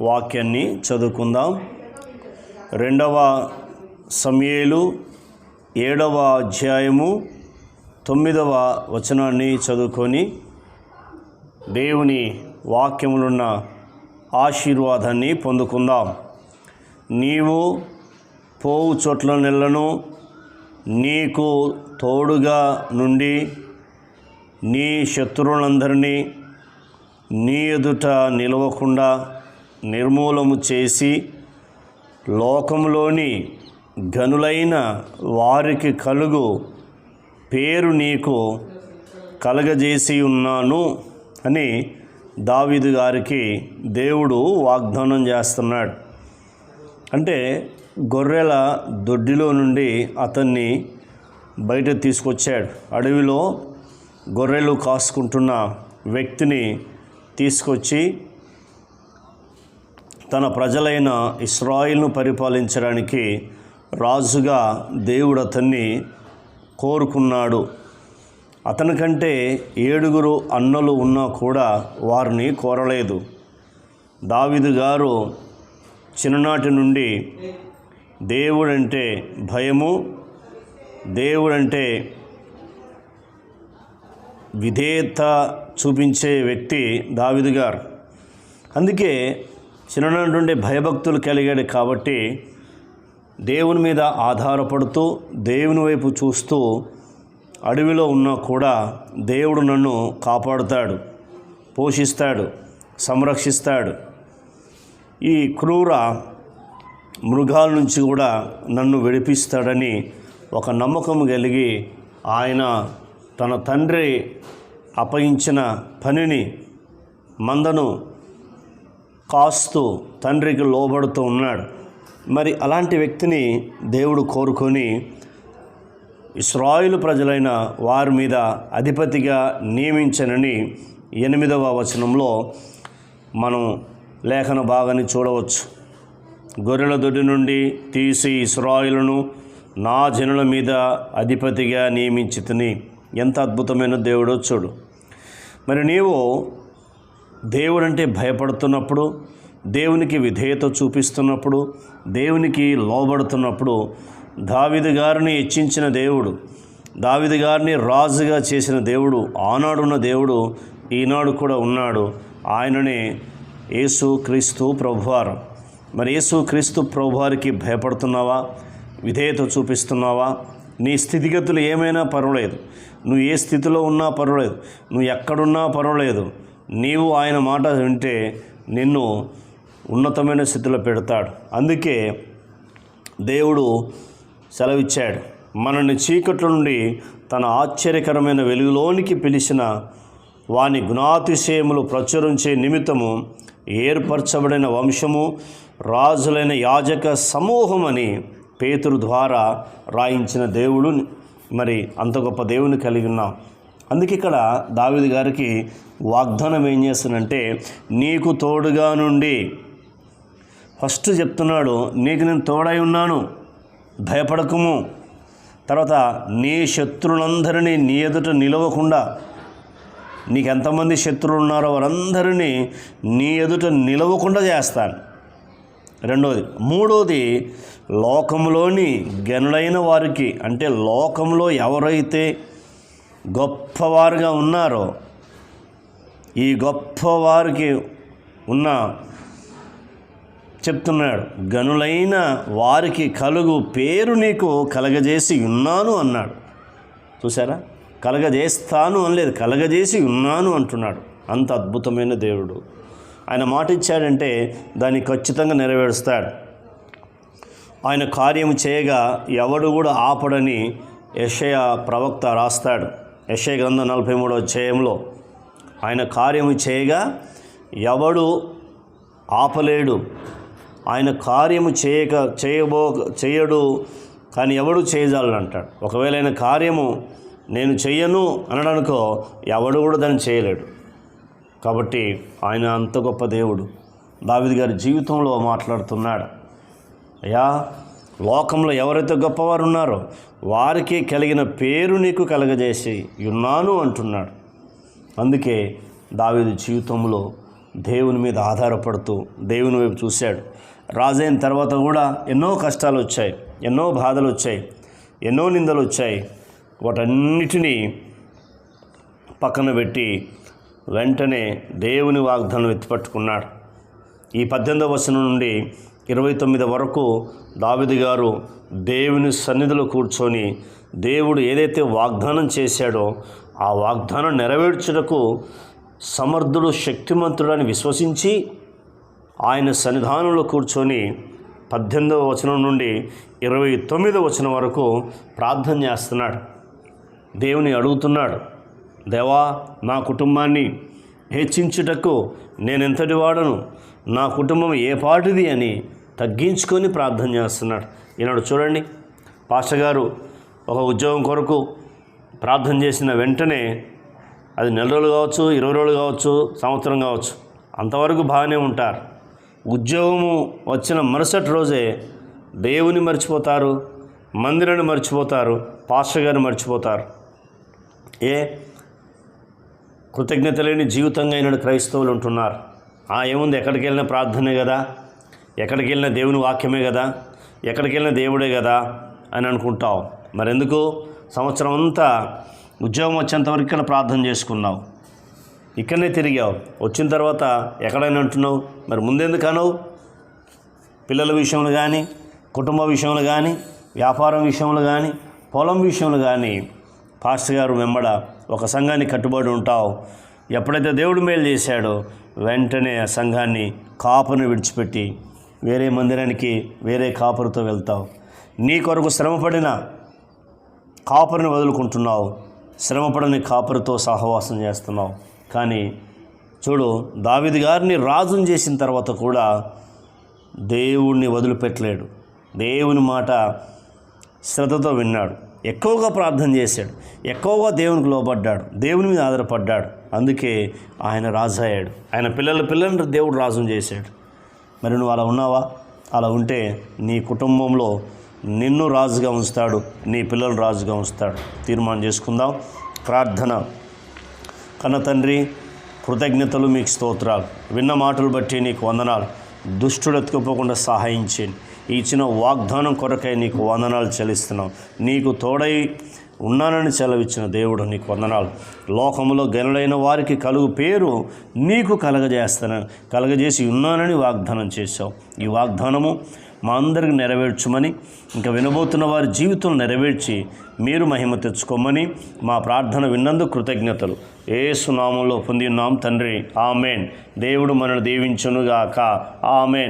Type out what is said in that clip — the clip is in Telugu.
వాక్యాన్ని చదువుకుందాం. రెండవ సమయలు ఏడవ అధ్యాయము తొమ్మిదవ వచనాన్ని చదువుకొని దేవుని వాక్యములున్న ఆశీర్వాదాన్ని పొందుకుందాం. నీవు పోవు చోట్ల నెలను నీకు తోడుగా నుండి నీ శత్రువులందరినీ నీ ఎదుట నిలవకుండా నిర్మూలము చేసి లోకంలోని గనులైన వారికి కలుగు పేరు నీకు కలగజేసి ఉన్నాను అని దావీదు గారికి దేవుడు వాగ్దానం చేస్తున్నాడు. అంటే గొర్రెల దొడ్డిలో నుండి అతన్ని బయట తీసుకొచ్చాడు. అడవిలో గొర్రెలు కాసుకుంటున్న వ్యక్తిని తీసుకొచ్చి తన ప్రజలైన ఇస్రాయిల్ను పరిపాలించడానికి రాజుగా దేవుడు అతన్ని కోరుకున్నాడు. అతనికంటే ఏడుగురు అన్నలు ఉన్నా కూడా వారిని కోరలేదు. దావిదు గారు చిన్ననాటి నుండి దేవుడంటే భయము దేవుడంటే విధేయత చూపించే వ్యక్తి దావిదు గారు. అందుకే చిన్ననాటి నుండి భయభక్తులు కలిగాడు కాబట్టి దేవుని మీద ఆధారపడుతూ దేవుని వైపు చూస్తూ అడవిలో ఉన్నా కూడా దేవుడు నన్ను కాపాడుతాడు పోషిస్తాడు సంరక్షిస్తాడు. ఈ క్రూర మృగాల నుంచి కూడా నన్ను విడిపిస్తాడని ఒక నమ్మకం కలిగి ఆయన తన తండ్రి అప్పగించిన పనిని మందను కాస్తూ తండ్రికి లోబడుతూ ఉన్నాడు. మరి అలాంటి వ్యక్తిని దేవుడు కోరుకొని ఇస్రాయిలు ప్రజలైన వారి మీద అధిపతిగా నియమించనని ఎనిమిదవ వచనంలో మనం లేఖన భాగాన్ని చూడవచ్చు. గొర్రెల దొడ్డి నుండి తీసి ఇస్రాయిలను నా జనుల మీద అధిపతిగా నియమించితిని. ఎంత అద్భుతమైన దేవుడో చూడు. మరి నీవు దేవుడంటే భయపడుతున్నప్పుడు దేవునికి విధేయత చూపిస్తున్నప్పుడు దేవునికి లోబడుతున్నప్పుడు దావిది గారిని హెచ్చించిన దేవుడు దావిది గారిని రాజుగా చేసిన దేవుడు ఆనాడున్న దేవుడు ఈనాడు కూడా ఉన్నాడు. ఆయననే యేసు క్రీస్తు ప్రభువారం. మరి యేసు క్రీస్తు ప్రభువారికి భయపడుతున్నావా? విధేయత చూపిస్తున్నావా? నీ స్థితిగతులు ఏమైనా పర్వాలేదు. నువ్వు ఏ స్థితిలో ఉన్నా పర్వాలేదు. నువ్వు ఎక్కడున్నా పర్వాలేదు. నీవు ఆయన మాట వింటే నిన్ను ఉన్నతమైన స్థితిలో పెడతాడు. అందుకే దేవుడు సెలవిచ్చాడు. మనల్ని చీకట్ల నుండి తన ఆశ్చర్యకరమైన వెలుగులోనికి పిలిచిన వాని గుణాతిశయములు ప్రచురించే నిమిత్తము ఏర్పరచబడిన వంశము రాజులైన యాజక సమూహమని పేతురు ద్వారా రాయించిన దేవుడు మరి అంత గొప్ప దేవుని కలిగి ఉన్నాం అందుకే ఇక్కడ దావిది గారికి వాగ్దానం ఏం చేస్తానంటే నీకు తోడుగా నుండి. ఫస్ట్ చెప్తున్నాడు నీకు నేను తోడై ఉన్నాను భయపడకము. తర్వాత నీ శత్రులందరినీ నీ ఎదుట నిలవకుండా. నీకు ఎంతమంది శత్రువులు ఉన్నారో వారందరినీ నీ ఎదుట నిలవకుండా చేస్తాను. రెండవది మూడవది లోకంలోని గనులైన వారికి అంటే లోకంలో ఎవరైతే గొప్పవారుగా ఉన్నారో ఈ గొప్పవారికి ఉన్న చెప్తున్నాడు గనులైన వారికి కలుగు పేరు నీకు కలగజేసి ఉన్నాను అన్నాడు. చూసారా కలగజేస్తాను అనలేదు కలగజేసి ఉన్నాను అంటున్నాడు. అంత అద్భుతమైన దేవుడు. ఆయన మాట ఇచ్చాడంటే దాన్ని ఖచ్చితంగా నెరవేరుస్తాడు. ఆయన కార్యం చేయగా ఎవడు కూడా ఆపడని యషయ ప్రవక్త రాస్తాడు. యషయ గ్రంథం నలభై మూడో అధ్యాయంలో ఆయన కార్యము చేయగా ఎవడు ఆపలేడు. ఆయన కార్యము చేయక చేయబో చేయడు కానీ ఎవడు చేయజాలని అంటాడు ఒకవేళ ఆయన కార్యము నేను చెయ్యను అనడానికో ఎవడు కూడా దాన్ని చేయలేడు. కాబట్టి ఆయన అంత గొప్ప దేవుడు. దావిది గారి జీవితంలో మాట్లాడుతున్నాడు. అయ్యా లోకంలో ఎవరైతే గొప్పవారు ఉన్నారో వారికి కలిగిన పేరు నీకు కలగజేసి ఉన్నాను అంటున్నాడు. అందుకే దావీదు జీవితంలో దేవుని మీద ఆధారపడుతూ దేవుని వైపు చూశాడు. రాజైన తర్వాత కూడా ఎన్నో కష్టాలు వచ్చాయి ఎన్నో బాధలు వచ్చాయి ఎన్నో నిందలు వచ్చాయి. వాటన్నిటినీ పక్కన పెట్టి వెంటనే దేవుని వాగ్దానం ఎత్తిపట్టుకున్నాడు. ఈ పద్దెనిమిదవ వచనం నుండి ఇరవై తొమ్మిది వరకు దావిది గారు దేవుని సన్నిధిలో కూర్చొని దేవుడు ఏదైతే వాగ్దానం చేశాడో ఆ వాగ్దానం నెరవేర్చుటకు సమర్థుడు శక్తిమంతుడని విశ్వసించి ఆయన సన్నిధానంలో కూర్చొని పద్దెనిమిదవ వచనం నుండి ఇరవై తొమ్మిదవ వచనం వరకు ప్రార్థన చేస్తున్నాడు. దేవుని అడుగుతున్నాడు. దేవా నా కుటుంబాన్ని హెచ్చించుటకు నేనెంతటి వాడను? నా కుటుంబం ఏ పాటిది అని తగ్గించుకొని ప్రార్థన చేస్తున్నాడు. ఈనాడు చూడండి పాస్టర్ గారు ఒక ఉద్యోగం కొరకు ప్రార్థన చేసిన వెంటనే అది నెల రోజులు కావచ్చు ఇరవై రోజులు కావచ్చు సంవత్సరం కావచ్చు అంతవరకు బాగానే ఉంటారు. ఉద్యోగము వచ్చిన మరుసటి రోజే దేవుని మర్చిపోతారు మందిరాన్ని మర్చిపోతారు పాస్టర్ గారిని మర్చిపోతారు. ఏ? కృతజ్ఞత లేని జీవితంగా అయిన క్రైస్తవులు ఉంటున్నారు. ఆ ఏముంది? ఎక్కడికి వెళ్ళిన ప్రార్థనే కదా. ఎక్కడికి వెళ్ళిన దేవుని వాక్యమే కదా. ఎక్కడికి వెళ్ళిన దేవుడే కదా అని అనుకుంటావు. మరెందుకు? సంవత్సరం అంతా ఉద్యోగం వచ్చేంత వరకు ఇక్కడ ప్రార్థన చేసుకున్నావు. ఇక్కడనే తిరిగావు. వచ్చిన తర్వాత ఎక్కడైనా అంటున్నావు? మరి ముందెందుకు అనవు పిల్లల విషయంలో కానీ కుటుంబ విషయంలో కానీ వ్యాపారం విషయంలో కానీ పొలం విషయంలో కానీ. పాస్టర్ గారు వెంబడ ఒక సంఘాన్ని కట్టుబడి ఉంటావు. ఎప్పుడైతే దేవుడు మేలు చేశాడో వెంటనే ఆ సంఘాన్ని కాపును విడిచిపెట్టి వేరే మందిరానికి వేరే కాపరుతో వెళ్తావు. నీ కొరకు శ్రమపడిన కాపురిని వదులుకుంటున్నావు. శ్రమపడని కాపురితో సహవాసం చేస్తున్నావు. కానీ చూడు దావిది గారిని రాజుని చేసిన తర్వాత కూడా దేవుణ్ణి వదిలిపెట్టలేడు. దేవుని మాట శ్రద్ధతో విన్నాడు. ఎక్కువగా ప్రార్థన చేశాడు. ఎక్కువగా దేవునికి లోబడ్డాడు. దేవుని మీద ఆధారపడ్డాడు. అందుకే ఆయన రాజు అయ్యాడు ఆయన పిల్లల పిల్లలను దేవుడు రాజుని చేశాడు. మరి నువ్వు అలా ఉన్నావా? అలా ఉంటే నీ కుటుంబంలో నిన్ను రాజుగా ఉంచుతాడు. నీ పిల్లలు రాజుగా ఉంచుతాడు. తీర్మానం చేసుకుందాం. ప్రార్థన. కన్న తండ్రి కృతజ్ఞతలు మీకు స్తోత్రాలు. విన్న మాటలు బట్టి నీకు వందనాలు. దుష్టుడు ఎత్తుకుపోకుండా సహాయం చేయండి ఈ ఇచ్చిన వాగ్దానం కొరకై నీకు వందనాలు చెల్లిస్తున్నాం. నీకు తోడై ఉన్నానని సెలవిచ్చిన దేవుడు నీకు వందనాలు. లోకంలో గనులైన వారికి కలుగు పేరు నీకు కలగజేస్తాను. కలగజేసి ఉన్నానని వాగ్దానం చేశావు. ఈ వాగ్దానము మా అందరికి నెరవేర్చమని ఇంకా వినబోతున్న వారి జీవితం నెరవేర్చి మీరు మహిమ తెచ్చుకోమని మా ప్రార్థన విన్నందుకు కృతజ్ఞతలు. ఏసునామంలో పొంది ఉన్నాం తండ్రి. ఆమెన్. దేవుడు మనల్ని దీవించునుగాక. ఆమెన్.